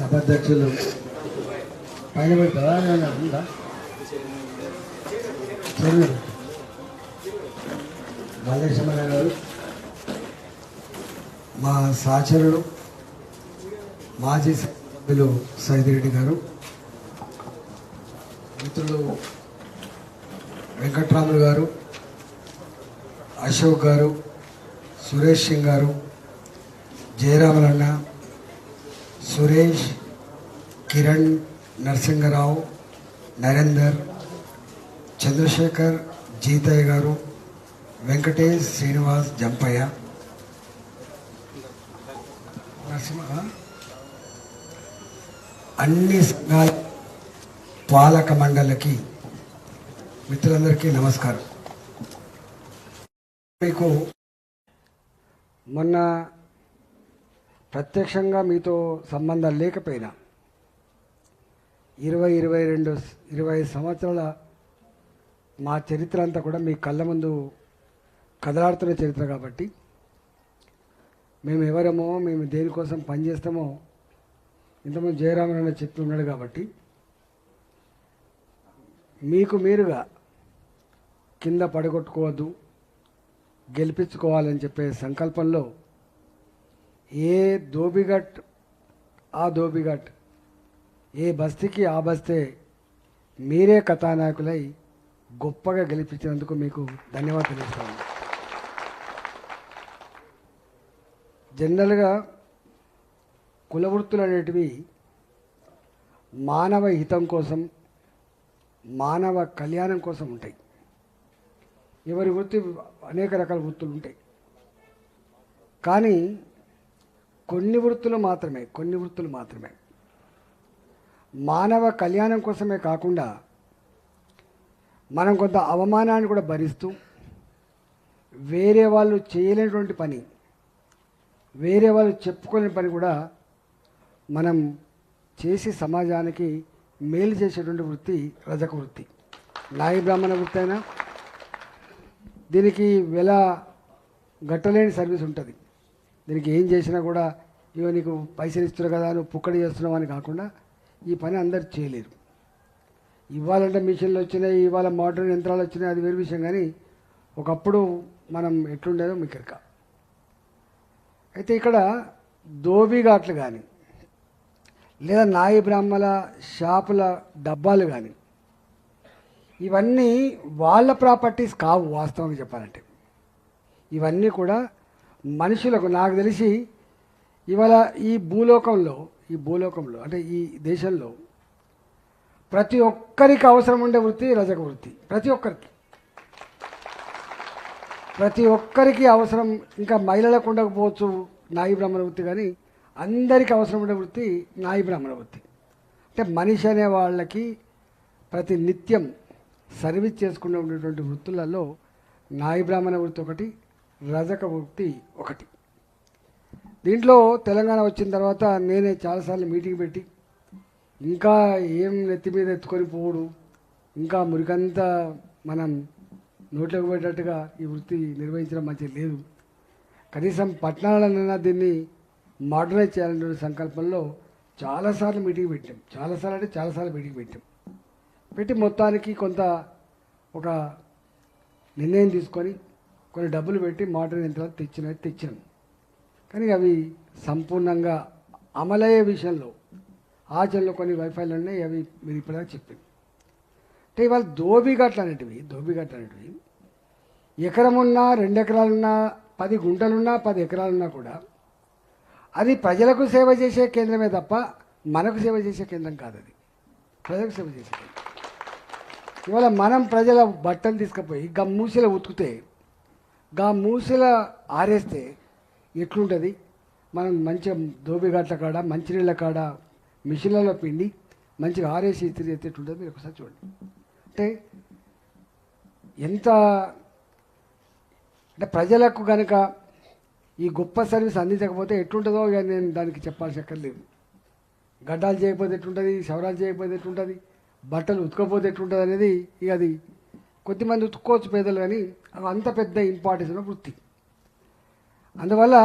సభాధ్యక్షులు. పైన పెడతారా ప్రధాన ఉందా? గారు మా సహచరుడు మాజీ సభ్యులు సైదిరెడ్డి గారు మిత్రులు వెంకట్రాములు గారు అశోక్ గారు సురేష్ సింగ్ గారు జయరామలన్న సురేష్ కిరణ్ నరసింగరావు నరేందర్ చంద్రశేఖర్ జీతయ్య గారు వెంకటేష్ శ్రీనివాస్ జంపయ్య. నరసింహ అన్ని సంఘాల పాలక మండలికి మిత్రులందరికీ నమస్కారం. మీకు మొన్న ప్రత్యక్షంగా మీతో సంబంధం లేకపోయినా ఇరవై ఇరవై రెండు ఇరవై ఐదు సంవత్సరాల మా చరిత్ర అంతా కూడా మీ కళ్ళ ముందు కదలాడుతున్న చరిత్ర కాబట్టి మేము ఎవరేమో మేము దేనికోసం పనిచేస్తామో ఇంతకుముందు జయరామన్ అనే చెప్పి ఉన్నాడు కాబట్టి మీకు మీరుగా కింద పడగొట్టుకోవద్దు గెలిపించుకోవాలని చెప్పే సంకల్పంలో ఏ దోబిగట్ ఆ దోబిగట్ ఏ బస్తీకి ఆ బస్తే మీరే కథానాయకులై గొప్పగా గెలిపించినందుకు మీకు ధన్యవాదాలు తెలుస్తాను జనరల్గా కుల వృత్తులు అనేటివి మానవ హితం కోసం మానవ కళ్యాణం కోసం ఉంటాయి. ఎవరి వృత్తి అనేక రకాల వృత్తులు ఉంటాయి. కానీ కొన్ని వృత్తులు మాత్రమే కొన్ని వృత్తులు మాత్రమే. మానవ కళ్యాణం కోసమే కాకుండా మనం కొంత అవమానాన్ని కూడా భరిస్తూ వేరే వాళ్ళు చేయలేనటువంటి పని వేరే వాళ్ళు చెప్పుకోలేని పని కూడా మనం చేసి సమాజానికి మేలు చేసేటువంటి వృత్తి రజక వృత్తి. నాయి బ్రాహ్మణ వృత్తి అయినా దీనికి వెల గట్టలేని సర్వీస్ ఉంటుంది. దీనికి ఏం చేసినా కూడా ఇవో నీకు పైసలు ఇస్తున్నారు కదా నువ్వు పుక్కడి చేస్తున్నావు అని కాకుండా ఈ పని అందరు చేయలేరు. ఇవ్వాలంటే మిషన్లు వచ్చినాయి ఇవాళ మోటార్ యంత్రాలు వచ్చినాయి అది వేరే విషయం. కానీ ఒకప్పుడు మనం ఎట్లుండేదో మీకు ఎరక అయితే ఇక్కడ దోబిఘాట్లు కానీ లేదా నాయి బ్రాహ్మల షాపుల డబ్బాలు కానీ ఇవన్నీ వాళ్ళ ప్రాపర్టీస్ కావు వాస్తవంగా చెప్పాలంటే. ఇవన్నీ కూడా మనుషులకు నాకు తెలిసి ఇవాళ ఈ భూలోకంలో ఈ భూలోకంలో అంటే ఈ దేశంలో ప్రతి ఒక్కరికి అవసరం ఉండే వృత్తి రజక వృత్తి. ప్రతి ఒక్కరికి. ప్రతి ఒక్కరికి అవసరం ఇంకా మహిళలకు ఉండకపోవచ్చు నాయి బ్రాహ్మణ వృత్తి కానీ అందరికీ అవసరం ఉండే వృత్తి నాయి బ్రాహ్మణ వృత్తి. అంటే మనిషి అనే వాళ్ళకి ప్రతి నిత్యం సర్వీస్ చేసుకునే ఉండేటువంటి వృత్తులలో నాయి బ్రాహ్మణ వృత్తి ఒకటి రజక వృత్తి ఒకటి. దీంట్లో తెలంగాణ వచ్చిన తర్వాత నేనే చాలాసార్లు మీటింగ్ పెట్టి ఇంకా ఏం నెత్తి మీద ఎత్తుకొని పోడు ఇంకా మురికంతా మనం నోట్లోకి పోయేటట్టుగా ఈ వృత్తి నిర్వహించడం మంచిది లేదు. కనీసం పట్టణాలనైనా దీన్ని మోడర్నైజ్ చేయాలనే సంకల్పంలో చాలాసార్లు మీటింగ్ పెట్టాం. చాలాసార్లు అంటే చాలాసార్లు మీటింగ్ పెట్టాం. పెట్టి మొత్తానికి కొంత ఒక నిర్ణయం తీసుకొని కొన్ని డబ్బులు పెట్టి మోటార్ యంత్రాలు తెచ్చినవి తెచ్చాను. కానీ అవి సంపూర్ణంగా అమలయ్యే విషయంలో ఆచరణలో కొన్ని వైఫల్యాలు ఉన్నాయి అవి మీరు ఇప్పటిదాకా చెప్పింది అంటే ఇవాళ దోబిఘట్లు అనేటివి దోబిఘట్లు అనేటివి ఎకరమున్నా రెండు ఎకరాలున్నా పది గుంటలున్నా పది ఎకరాలున్నా కూడా అది ప్రజలకు సేవ చేసే కేంద్రమే తప్ప మనకు సేవ చేసే కేంద్రం కాదు అది. ప్రజలకు సేవ చేసే కేంద్రం. ఇవాళ మనం ప్రజల బట్టలు తీసుకుపోయి గా ఉతికితే గా మూసిల ఆరేస్తే ఎట్లుంటుంది? మనం మంచిగా దోబిఘాట్ల కాడ మంచినీళ్ళ కాడ మిషన్లలో పిండి మంచిగా ఆరేసి ఇస్త్రీ ఎట్లుంటుంది మీరు ఒకసారి చూడండి. అంటే ఎంత అంటే ప్రజలకు కనుక ఈ గొప్ప సర్వీస్ అందించకపోతే ఎట్లుంటుందో ఇక నేను దానికి చెప్పాల్సి అక్కర్లేదు. గడ్డాలు చేయకపోతే ఎట్లుంటుంది? శవరాలు చేయకపోతే ఎట్లుంటుంది? బట్టలు ఉతకపోతే ఎట్లుంటుంది అనేది ఇక అది కొద్దిమంది ఉతుక్కోవచ్చు పేదలు కానీ అవి అంత పెద్ద ఇంపార్టెన్స్ ఉన్న వృత్తి. అందువల్ల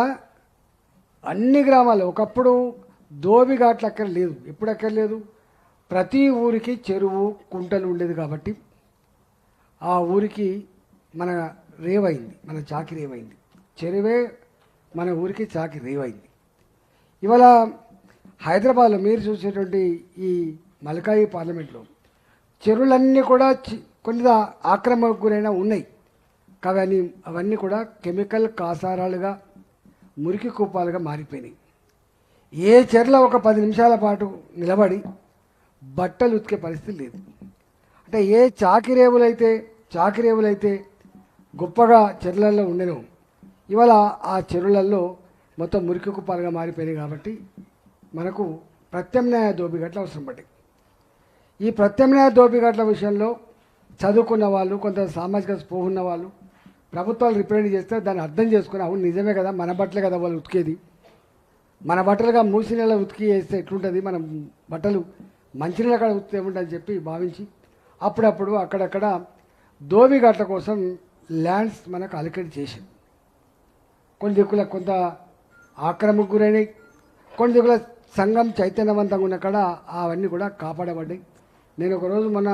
అన్ని గ్రామాలు ఒకప్పుడు దోబిఘాట్లు అక్కడ లేదు ఎప్పుడు అక్కడ లేదు? ప్రతి ఊరికి చెరువు కుంటలు ఉండేది కాబట్టి. ఆ ఊరికి మన రేవైంది మన చాకి రేవైంది. చెరువే మన ఊరికి చాకి రేవైంది. ఇవాళ హైదరాబాద్లో మీరు చూసేటువంటి ఈ మలకాయి పార్లమెంట్లో చెరువులన్నీ కూడా కొన్ని ఆక్రమణకు గురైన ఉన్నాయి. కానీ అవన్నీ కూడా కెమికల్ కాసారాలుగా మురికి కూపాలుగా మారిపోయినాయి. ఏ చెర్ల ఒక పది నిమిషాల పాటు నిలబడి బట్టలు ఉతికే పరిస్థితి లేదు. అంటే ఏ చాకిరేవులైతే చాకిరేవులైతే గొప్పగా చెరువులలో ఉండను ఇవాళ ఆ చెరువులలో మొత్తం మురికి కుప్పాలుగా మారిపోయినాయి కాబట్టి మనకు ప్రత్యామ్నాయ దోబిగట్లు అవసరం పడ్డాయి. ఈ ప్రత్యామ్నాయ దోపిగట్ల విషయంలో చదువుకున్న వాళ్ళు కొంత సామాజిక స్పృహ ఉన్న వాళ్ళు ప్రభుత్వాలు రిప్రజెంట్ చేస్తే దాన్ని అర్థం చేసుకుని అవును నిజమే కదా మన బట్టలే కదా వాళ్ళు ఉతికేది. మన బట్టలుగా మూసి నెల ఉతికి వేస్తే ఎట్లుంటుంది? మనం బట్టలు మంచినీళ్ళ అక్కడ ఉతితే ఏముంటుందని చెప్పి భావించి అప్పుడప్పుడు అక్కడక్కడ దోబిఘాట్ల కోసం ల్యాండ్స్ మనకు అలికేట్ చేసింది కొన్ని దిక్కుల కొంత ఆక్రమకు గురైనవి కొన్ని దిక్కుల సంఘం చైతన్యవంతంగా ఉన్న కాడ అవన్నీ కూడా కాపాడబడ్డాయి. నేను ఒకరోజు మొన్న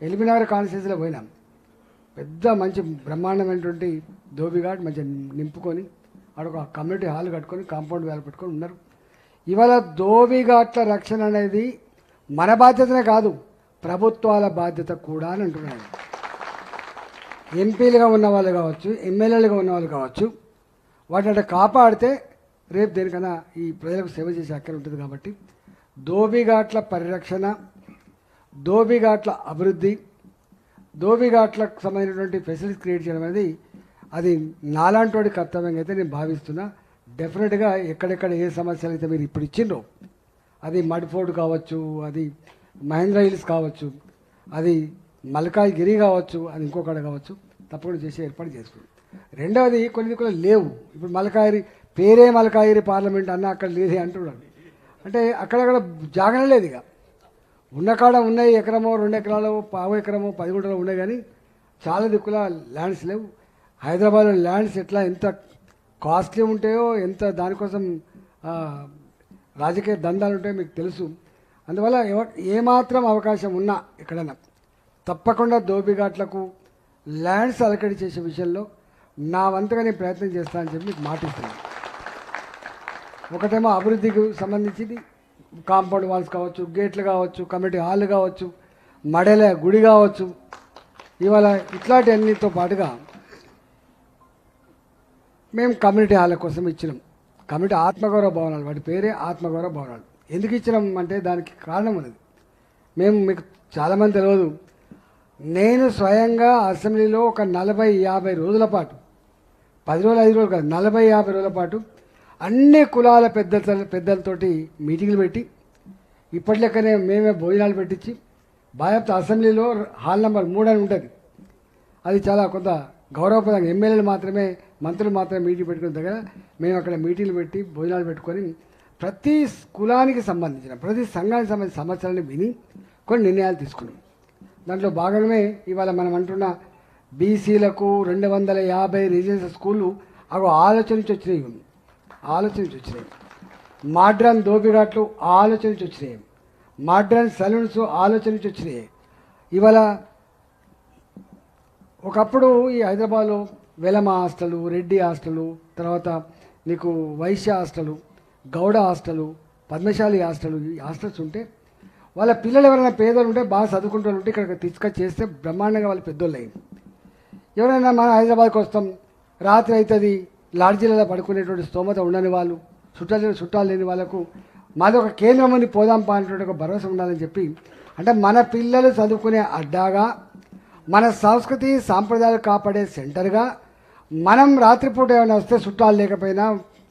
ఎలిమినార్ కాన్స్టిట్యూన్సీలో పోయినాం. పెద్ద మంచి బ్రహ్మాండమైనటువంటి దోబిఘాట్ మంచిగా నింపుకొని అక్కడ ఒక కమ్యూనిటీ హాల్ కట్టుకొని కాంపౌండ్ వేలు పెట్టుకొని ఉన్నారు. ఇవాళ దోబిఘాట్ల రక్షణ అనేది మన బాధ్యతనే కాదు ప్రభుత్వాల బాధ్యత కూడా అని అంటున్నాను ఎంపీలుగా ఉన్న వాళ్ళు కావచ్చు ఎమ్మెల్యేలుగా ఉన్న వాళ్ళు కావచ్చు వాటిని అట్లా కాపాడితే రేపు దేనికన్నా ఈ ప్రజలకు సేవ చేసే అక్కడ ఉంటుంది కాబట్టి దోబిఘాట్ల పరిరక్షణ దోబిఘాట్ల అభివృద్ధి దోబిఘాట్లకు సంబంధించినటువంటి ఫెసిలిటీస్ క్రియేట్ చేయడం అనేది అది నాలాంటి కర్తవ్యంగా అయితే నేను భావిస్తున్నా. డెఫినెట్గా ఎక్కడెక్కడ ఏ సమస్యలు అయితే మీరు ఇప్పుడు ఇచ్చిండ్రో అది మడ్ఫోర్డ్ కావచ్చు అది మహేంద్ర హిల్స్ కావచ్చు అది మల్కాజ్గిరి కావచ్చు అది ఇంకొకటి కావచ్చు తప్పకుండా చేసే ఏర్పాటు చేసుకుంది రెండవది కొన్ని కూడా లేవు. ఇప్పుడు మల్కాయిరి పేరే మల్కాయిరి పార్లమెంట్ అన్న అక్కడ లేదే అంటున్నాడు. అంటే అక్కడక్కడ జాగనే లేదు ఇక. ఉన్న కాడ ఉన్నాయి ఎకరమో రెండు ఎకరాలు పావు ఎకరమో పది గుంటలో ఉన్నాయి కానీ చాలా దిక్కుల ల్యాండ్స్ లేవు. హైదరాబాద్లో ల్యాండ్స్ ఎట్లా ఎంత కాస్ట్లీ ఉంటాయో ఎంత దానికోసం రాజకీయ దందాలు ఉంటాయో మీకు తెలుసు. అందువల్ల ఎవ- ఏమాత్రం అవకాశం ఉన్నా ఎక్కడైనా తప్పకుండా దోబిఘాట్లకు ల్యాండ్స్ అలకడి చేసే విషయంలో నా వంతుగా నేను ప్రయత్నం చేస్తానని చెప్పి మీకు మాటిస్తున్నాను. ఒకటేమో అభివృద్ధికి సంబంధించింది కాంపౌండ్ వాల్స్ కావచ్చు గేట్లు కావచ్చు కమిటీ హాల్ కావచ్చు మడల గుడి కావచ్చు. ఇవాళ ఇట్లాంటి అన్నిటితో పాటుగా మేము కమ్యూనిటీ హాల్ కోసం ఇచ్చినాం. కమిటీ ఆత్మగౌరవ భవనాలు వాటి పేరే ఆత్మగౌరవ భవనాలు. ఎందుకు ఇచ్చినాం అంటే దానికి కారణం ఉన్నది. మేము మీకు చాలామంది తెలియదు. నేను స్వయంగా అసెంబ్లీలో ఒక నలభై యాభై రోజుల పాటు పది రోజులు ఐదు రోజులు కాదు నలభై యాభై రోజుల పాటు అన్ని కులాల పెద్ద పెద్దలతోటి మీటింగ్లు పెట్టి ఇప్పటి లెక్కనే మేమే భోజనాలు పెట్టించి భారత అసెంబ్లీలో హాల్ నెంబర్ మూడు అని ఉంటుంది. అది చాలా కొంత గౌరవప్రదంగా ఎమ్మెల్యేలు మాత్రమే మంత్రులు మాత్రమే మీటింగ్ పెట్టుకున్న దగ్గర మేము అక్కడ మీటింగ్లు పెట్టి భోజనాలు పెట్టుకొని ప్రతి కులానికి సంబంధించిన ప్రతి సంఘానికి సంబంధించిన సమస్యలను విని కొన్ని నిర్ణయాలు తీసుకున్నాం. దాంట్లో భాగమే ఇవాళ మనం అంటున్న బీసీలకు రెండు వందల యాభై రిజిస్టర్ స్కూళ్ళు అవి ఆలోచన నుంచి వచ్చినవి. ఆలోచించి వచ్చినాయి. మాడ్రన్ దోపిడాట్లు ఆలోచన వచ్చినాయి. మాడ్రన్ సలూన్స్ ఆలోచన వచ్చినాయి. ఇవాళ ఒకప్పుడు ఈ హైదరాబాద్లో వెలమ హాస్టలు రెడ్డి హాస్టలు తర్వాత నీకు Vaishya hostel Gowda hostel Padmashali hostel ఈ హాస్టల్స్ ఉంటే వాళ్ళ పిల్లలు ఎవరైనా పేదలు ఉంటే బాగా చదువుకుంటూ ఉంటే ఇక్కడ తీసుకొచ్చి చేస్తే బ్రహ్మాండంగా వాళ్ళ పెద్దోళ్ళు అయ్యింది ఎవరైనా మన హైదరాబాద్కి వస్తాం రాత్రి అవుతుంది లాడ్జీలలో పడుకునేటువంటి స్తోమత ఉండని వాళ్ళు చుట్టాలు చుట్టాలు లేని వాళ్ళకు మాది ఒక కేంద్రం అని పోదాం పా అనేటువంటి ఒక భరోసా ఉండాలని చెప్పి అంటే మన పిల్లలు చదువుకునే అడ్డాగా మన సంస్కృతి సాంప్రదాయాలు కాపాడే సెంటర్గా మనం రాత్రిపూట ఏమైనా వస్తే చుట్టాలు లేకపోయినా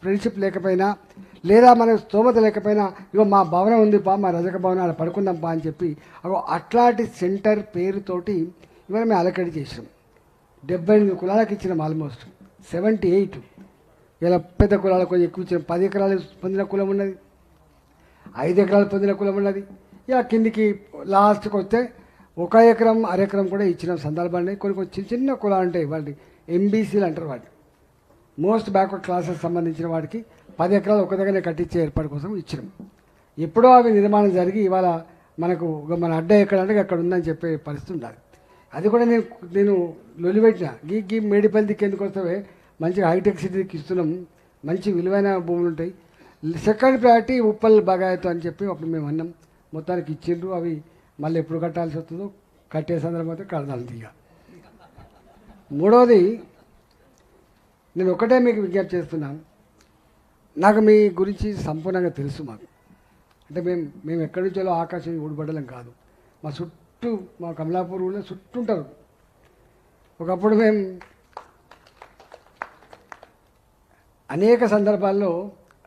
ఫ్రెండ్షిప్ లేకపోయినా లేదా మన స్తోమత లేకపోయినా ఇగో మా భవనం ఉంది పా మా రజక భవనం అలా పడుకుందాం పా అని చెప్పి అగో అట్లాంటి సెంటర్ పేరుతోటి ఇవాళ మేము అలకడి చేసాం డెబ్బై ఎనిమిది కులాలకు ఇచ్చినాం ఆల్మోస్ట్ సెవెంటీ ఎయిట్. ఇలా పెద్ద కులాలకు ఎక్కువ ఇచ్చిన పది ఎకరాలు పొందిన కులం ఉన్నది. ఐదు ఎకరాలు పొందిన కులం ఉన్నది. ఇక కిందికి లాస్ట్కి వస్తే ఒక ఎకరం అరెకరం కూడా ఇచ్చిన సందర్భాలు కొన్ని కొన్ని చిన్న చిన్న కులాలు ఉంటాయి వాటి ఎంబీసీలు అంటారు వాటి మోస్ట్ బ్యాక్వర్డ్ క్లాసెస్ సంబంధించిన వాటికి పది ఎకరాలు ఒక దగ్గరనే కట్టించే ఏర్పాటు కోసం ఇచ్చినాం. ఎప్పుడో అవి నిర్మాణం జరిగి ఇవాళ మనకు మన అడ్డ ఎక్కడ అంటే అక్కడ ఉందని చెప్పే పరిస్థితి ఉండాలి. అది కూడా నేను నేను లొలిపెట్టిన గీ గీ మేడిపల్లి దిక్కు ఎందుకు వస్తావే? మంచి హైటెక్ సిటీకి ఇస్తున్నాం. మంచి విలువైన భూములు ఉంటాయి. సెకండ్ ప్రయారిటీ ఉప్పల్ బగాయతో అని చెప్పి అప్పుడు మేము అన్నాం. మొత్తానికి ఇచ్చిండ్రు. అవి మళ్ళీ ఎప్పుడు కట్టాల్సి వస్తుందో కట్టే సందర్భం అయితే కడదాలి ఇక మూడవది నేను ఒకటే మీకు విజ్ఞప్తి చేస్తున్నాను నాకు మీ గురించి సంపూర్ణంగా తెలుసు మాకు. అంటే మేము మేము ఎక్కడి నుంచో ఆకాశం ఊడిపడలేం కాదు. మా చుట్టూ మా కమలాపూర్ ఊళ్ళో చుట్టూ ఉంటారు. ఒకప్పుడు మేము అనేక సందర్భాల్లో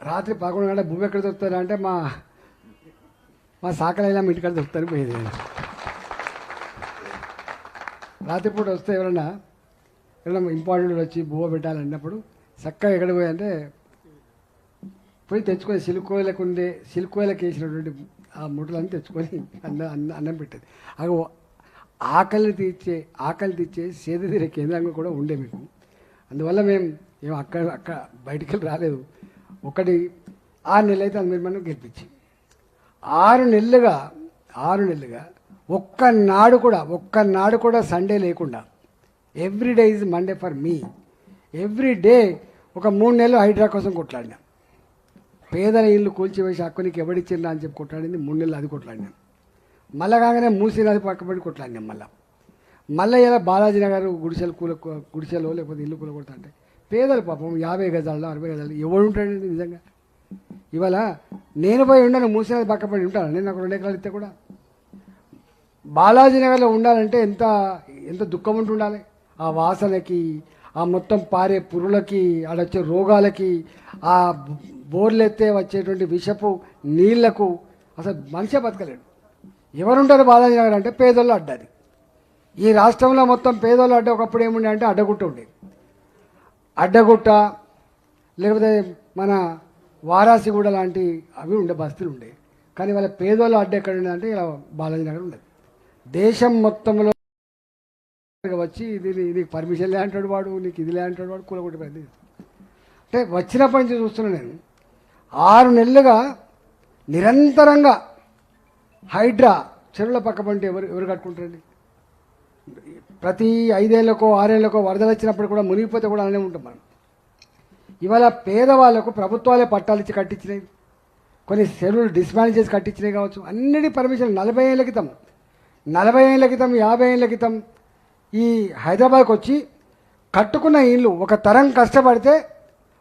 రాత్రి పదకొండు గంటల భూమి ఎక్కడ దొరుకుతారా అంటే మా మా సాకలైనా మీ ఇంటికాడ దొరుకుతారు పోయేది రాత్రిపూట వస్తే ఎవరన్నా ఎవరైనా ఇంపార్టెంట్ వచ్చి బువ్వ పెట్టాలన్నప్పుడు చక్కగా ఎక్కడ పోయంటే పోయి తెచ్చుకొని సిలుకోయలకు ఉండే సిలుకోయలకు వేసినటువంటి ఆ ముట్టలన్నీ తెచ్చుకొని అన్న అన్న అన్నం పెట్టేది. అగో ఆకలిని తీర్చే ఆకలి తీర్చే సేద తీరే కేంద్రంగా కూడా ఉండే మీకు అందువల్ల మేము ఏం అక్కడ అక్కడ బయటికి వెళ్ళి రాలేదు. ఒకటి ఆరు నెలలు అయితే అది మీరు మనం గెలిపించి. ఆరు నెలలుగా ఆరు నెలలుగా ఒక్క నాడు కూడా ఒక్క నాడు కూడా సండే లేకుండా every day is Monday for me every day ఒక మూడు నెలలు హైడ్రా కోసం కొట్లాడినా. పేదల ఇల్లు కూల్చివేసి హక్కునికి ఎవడిచ్చిందా అని చెప్పి కొట్లాడింది మూడు నెలలు అది కొట్లాడినాం. మళ్ళా కాగానే మూసి నది పక్కబడి కొట్లాడినాం మళ్ళా. మళ్ళీ ఇలా బాలాజీ నగర్ గుడిసెలు కూల గుడిసెలో లేకపోతే ఇల్లు కూల కొడతా పేదలు పాపం యాభై గజాల్లో అరవై గజాలు ఎవడు ఉంటాడండి నిజంగా? ఇవాళ నేను పోయి ఉండను మూసేది పక్కపడి పక్కబడి ఉంటాను. నేను నాకు రెండు ఎకరాలు ఇస్తే కూడా. బాలాజీ నగర్లో ఉండాలంటే ఎంత ఎంత దుఃఖం ఉంటుండాలి ఆ వాసనకి ఆ మొత్తం పారే పురులకి ఆడొచ్చే రోగాలకి ఆ బోర్లు ఎత్తే వచ్చేటువంటి విషపు నీళ్ళకు అసలు మనిషే బతకలేడు. ఎవరుంటారు బాలాజీ నగర్ అంటే పేదోళ్ళు అడ్డది. ఈ రాష్ట్రంలో మొత్తం పేదోళ్ళు అడ్డ ఒకప్పుడు ఏముండే అంటే అడ్డగుట్ట ఉండేది. అడ్డగుట్ట లేకపోతే మన వారాసిగూడ లాంటి అవి ఉండే బస్తీలు ఉండే. కానీ వాళ్ళ పేదోళ్ళ అడ్డ ఎక్కడ ఉండేదంటే ఇలా బాలాజీ నగర్ ఉండేది. దేశం మొత్తంలో వచ్చి ఇది నీకు పర్మిషన్ లే అంటాడు వాడు నీకు ఇది లే అంటాడు వాడు కూలగొట్టిపోయింది అంటే వచ్చినప్పటి నుంచి చూస్తున్నా నేను ఆరు నెలలుగా నిరంతరంగా హైడ్రా చెరువుల పక్క పంటే ఎవరు ఎవరు కట్టుకుంటారండి? ప్రతి ఐదేళ్ళకో ఆరేళ్ళకో వరదలు వచ్చినప్పుడు కూడా మునిగిపోతే కూడా అలానే ఉంటాం మనం. ఇవాళ పేదవాళ్ళకు ప్రభుత్వాలే పట్టాలు ఇచ్చి కట్టించినాయి కొన్ని చెరువులు డిస్మాండ్ చేసి కట్టించినాయి కావచ్చు. అన్నిటి పర్మిషన్ నలభై ఏళ్ళ క్రితం. నలభై ఏళ్ళ క్రితం యాభై ఏళ్ళ క్రితం ఈ హైదరాబాద్కి వచ్చి కట్టుకున్న ఇల్లు ఒక తరం కష్టపడితే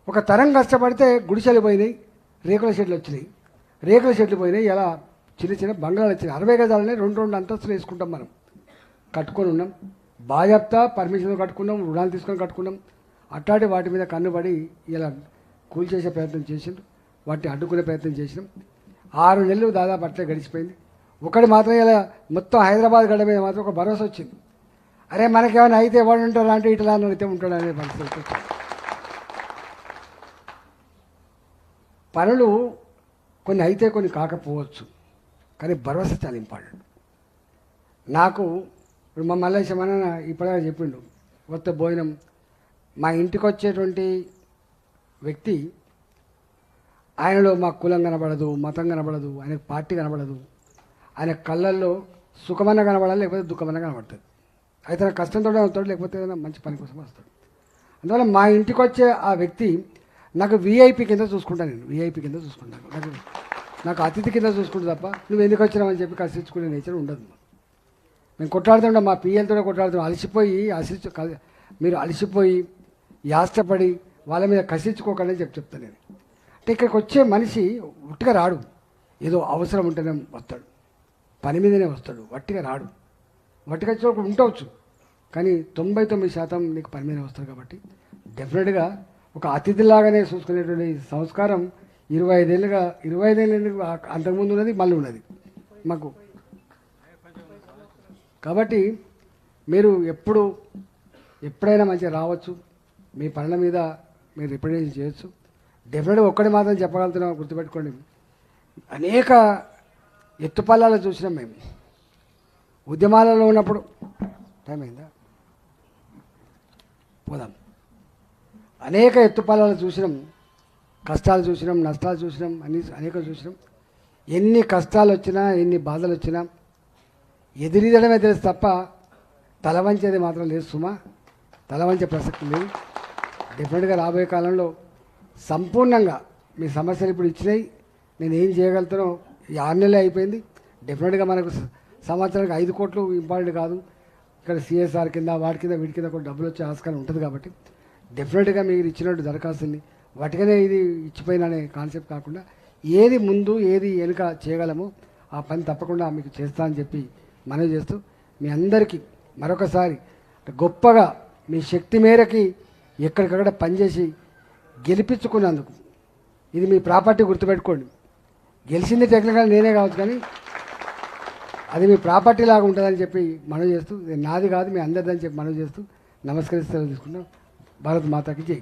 ఒక తరం కష్టపడితే గుడిసెలు పోయినాయి రేకుల షెడ్లు వచ్చినాయి. రేకుల షెడ్లు పోయినాయి. ఇలా చిన్న చిన్న బంగ్లాలు వచ్చినాయి. అరవై గజాలనే రెండు రెండు అంతస్తులు వేసుకుంటాం మనం. కట్టుకొని ఉన్నాం. బాధ్యత పర్మిషన్ కట్టుకున్నాం రుణాలు తీసుకొని కట్టుకున్నాం. అట్లాంటి వాటి మీద కన్నుబడి ఇలా కూల్చేసే ప్రయత్నం చేసిండు. వాటిని అడ్డుకునే ప్రయత్నం చేసినాం. ఆరు నెలలు దాదాపు అట్లే గడిచిపోయింది. ఒకటి మాత్రం ఇలా మొత్తం హైదరాబాద్ గడ మీద మాత్రం ఒక భరోసా వచ్చింది. అరే మనకేమైనా అయితే ఎవడు ఉంటారా అంటే ఇట్లా అయితే ఉంటాడు అనే పరిస్థితి పనులు కొన్ని అయితే కొన్ని కాకపోవచ్చు కానీ భరోసా చాలా ఇంపార్టెంట్ నాకు ఇప్పుడు మా మల్లేశం అన్న ఇప్పటిదాకా చెప్పిండు కొత్త భోజనం. మా ఇంటికి వచ్చేటువంటి వ్యక్తి ఆయనలో మా కులం కనబడదు మతం కనబడదు ఆయన పార్టీ కనబడదు. ఆయన కళ్ళల్లో సుఖమన్న కనబడాలి లేకపోతే దుఃఖమన్న కనబడుతుంది అయితే కష్టంతో ఉంటాడు లేకపోతే ఏదైనా మంచి పని కోసం వస్తాడు. అందువల్ల మా ఇంటికి వచ్చే ఆ వ్యక్తి నాకు వీఐపీ కింద చూసుకుంటాను నేను. వీఐపీ కింద చూసుకుంటాను నాకు నాకు అతిథి కింద చూసుకుంటా తప్ప నువ్వు ఎందుకు వచ్చినావని చెప్పి కష్టించుకునే నేచర్ ఉండదు మేము కొట్లాడుతుంటాం మా పిఎల్తో కొట్లాడుతున్నాం అలసిపోయి అసిచ్చు మీరు అలసిపోయి యాస్తపడి వాళ్ళ మీద కసించుకోకండి చెప్పి చెప్తాను నేను. అంటే ఇక్కడికి వచ్చే మనిషి ఉట్టిగా రాడు. ఏదో అవసరం ఉంటేనే వస్తాడు. పని మీదనే వస్తాడు. వట్టిగా రాడు. వట్టిగా వచ్చినప్పుడు ఉండవచ్చు. కానీ తొంభై తొమ్మిది శాతం నీకు పని మీద వస్తారు కాబట్టి డెఫినెట్గా ఒక అతిథిలాగానే చూసుకునేటువంటి సంస్కారం ఇరవై ఐదేళ్ళుగా ఇరవై ఐదేళ్ళు అంతకుముందు ఉన్నది మళ్ళీ ఉన్నది. మాకు కాబట్టి మీరు ఎప్పుడు ఎప్పుడైనా మంచిగా రావచ్చు. మీ పనుల మీద మీరు రిప్రజెంట్ చేయొచ్చు. డెఫినెట్గా ఒక్కటి మాత్రం చెప్పగలుగుతున్నాం గుర్తుపెట్టుకోండి. అనేక ఎత్తుపల్లాలు చూసినాం మేము. ఉద్యమాలలో ఉన్నప్పుడు. టైం అయిందా? పోదాం. అనేక ఎత్తుపల్లాలు చూసినాం. కష్టాలు చూసినాం నష్టాలు చూసినాం అన్ని అనేక చూసినాం. ఎన్ని కష్టాలు వచ్చినా ఎన్ని బాధలు వచ్చినా ఎదిరిదడమే తెలుసు తప్ప తలవంచేది మాత్రం లేదు సుమా. తల వంచే ప్రసక్తి లేదు. డెఫినెట్గా రాబోయే కాలంలో సంపూర్ణంగా మీ సమస్యలు ఇప్పుడు ఇచ్చినాయి. నేను ఏం చేయగలుగుతానో ఈ ఆరు నెలలే అయిపోయింది. డెఫినెట్గా మనకు సంవత్సరానికి ఐదు కోట్లు ఇంపార్టెంట్ కాదు. ఇక్కడ సిఎస్ఆర్ కింద వాటి కింద వీటి కింద కూడా డబ్బులు వచ్చే ఆస్కారం ఉంటుంది కాబట్టి డెఫినెట్గా మీరు ఇచ్చినట్టు దరఖాస్తుని వాటికనే ఇది ఇచ్చిపోయిననే కాన్సెప్ట్ కాకుండా ఏది ముందు ఏది వెనుక చేయగలమో ఆ పని తప్పకుండా మీకు చేస్తా అని చెప్పి మనవి చేస్తూ మీ అందరికీ మరొకసారి గొప్పగా మీ శక్తి మేరకి ఎక్కడికక్కడ పనిచేసి గెలిపించుకున్నందుకు ఇది మీ ప్రాపర్టీ గుర్తుపెట్టుకోండి. గెలిచింది టెక్నికల్ నేనే కావచ్చు కానీ అది మీ ప్రాపర్టీ లాగా ఉంటుందని చెప్పి మనవి చేస్తూ ఇది నాది కాదు మీ అందరిదని చెప్పి మనవి చేస్తూ నమస్కరిస్తూ తీసుకుంటాం భారత్ మాతాకి జై.